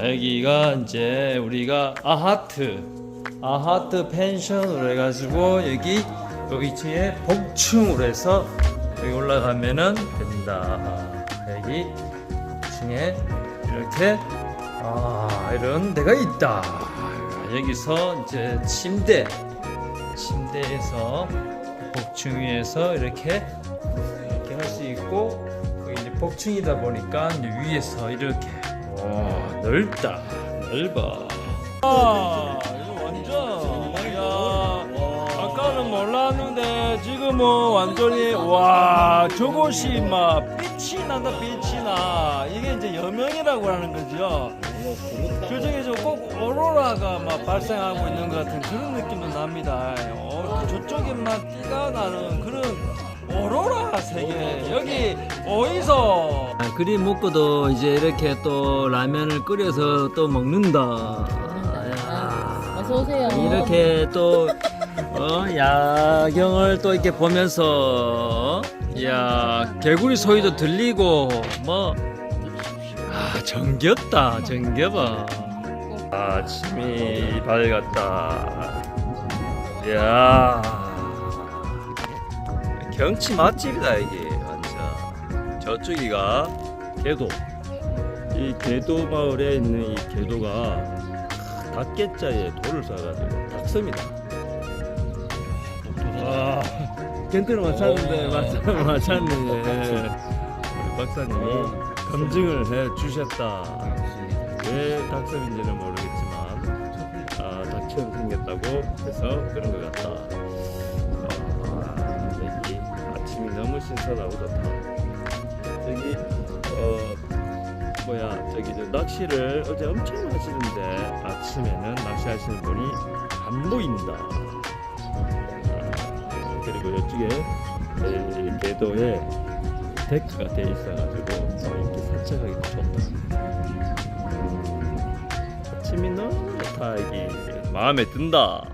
여기가 이제 우리가 아하트 아하트 펜션으로 해가지고 여기 요 2층에 복층으로 해서 여기 올라가면은 됩니다. 여기 복층에 이렇게 아 이런 데가 있다. 여기서 이제 침대 침대에서 복층 위에서 이렇게 이렇게 할 수 있고 거기 이제 복층이다 보니까 위에서 이렇게 와 넓다. 넓어. 아 이거 완전 야 아까는 몰랐는데 지금은 완전히 와 저곳이 막 빛이 난다 빛이 나. 이게 이제 여명이라고 하는 거죠 그 중에서 꼭 오로라가 막 발생하고 있는 것 같은 그런 느낌도 납니다. 어, 저쪽에 막 띠가 나는 그런 오로라 세계 여기 어디서 아, 그리 먹고도 이제 이렇게 또 라면을 끓여서 또 먹는다. 야, 어서 오세요. 이렇게 또 어, 야경을 또 이렇게 보면서 야 개구리 소리도 들리고 뭐 아, 정겹다 정겨봐. 아침이 밝았다. 야 경치 맛집이다 이게. 저쪽이가 개도. 이 개도 마을에 있는 이 개도가 닭개자에 돌을 쏴가지고 닭섬이다. 와, 겐트는 맞췄는데 맞췄 맞췄네. 우리 박사님이 검증을 해 주셨다. 왜 닭섬인지는 모르겠지만 아, 닭처럼 생겼다고 해서 그런 것 같다. 아, 아침이 너무 신선하고 좋다. 여기 어 뭐야 저기 저 낚시를 어제 엄청 하시는데 아침에는 낚시하시는 분이 안 보인다. 아, 그리고 이쪽에 이 궤도에 데크가 돼 있어가지고 이렇게 산책하기도 좋다. 음, 아침이 너무 좋다 이게 마음에 든다.